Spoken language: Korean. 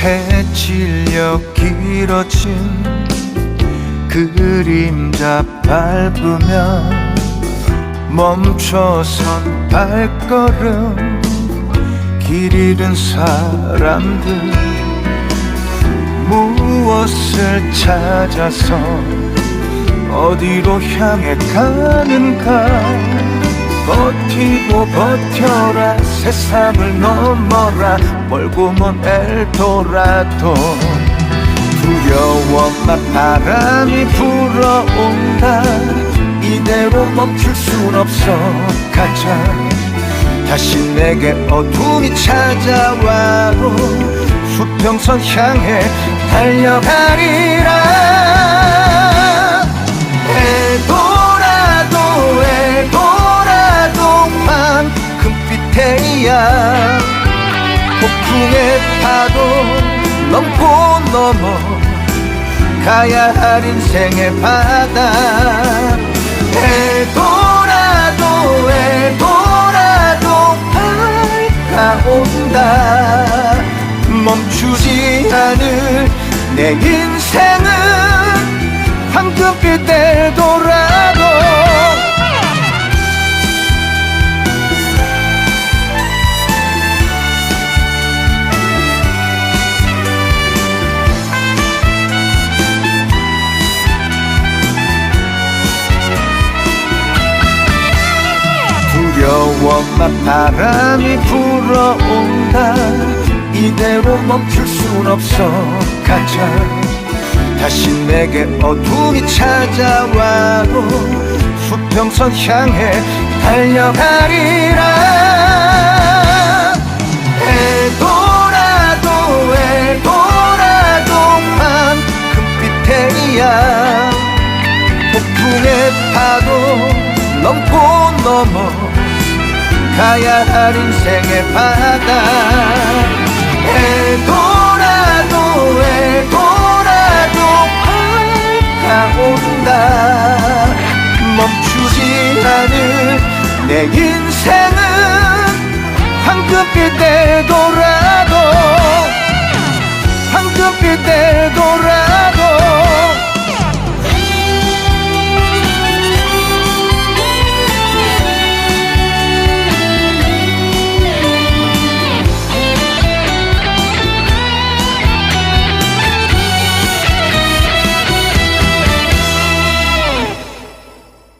달려 길어진 그림자 밟으면 멈춰선 발걸음 길 잃은 사람들 무엇을 찾아서 어디로 향해 가는가 버티고 버텨라 세상을 넘어라 멀고 먼 엘도라도. 두려워만 바람이 불어온다. 이대로 멈출 순 없어. 가자. 다시 내게 어둠이 찾아와도 수평선 향해 달려가리라 폭풍의 파도 넘고 넘어 가야 할 인생의 바다. 에도라도 에도라도 밝아온다. 멈추지 않을 내 인생은 황금빛 에도라도 바람이 불어온다. 이대로 멈출 순 없어. 가자. 다시 내게 어둠이 찾아와도 수평선 향해 달려가리라. 에도라도 에도라도 황금빛에야. 폭풍의 파도 넘고 넘어 가야 할 인생의 바다. 에도라도 에도라도 밝아온다. 멈추지 않을 내 인생은 황금빛 에도라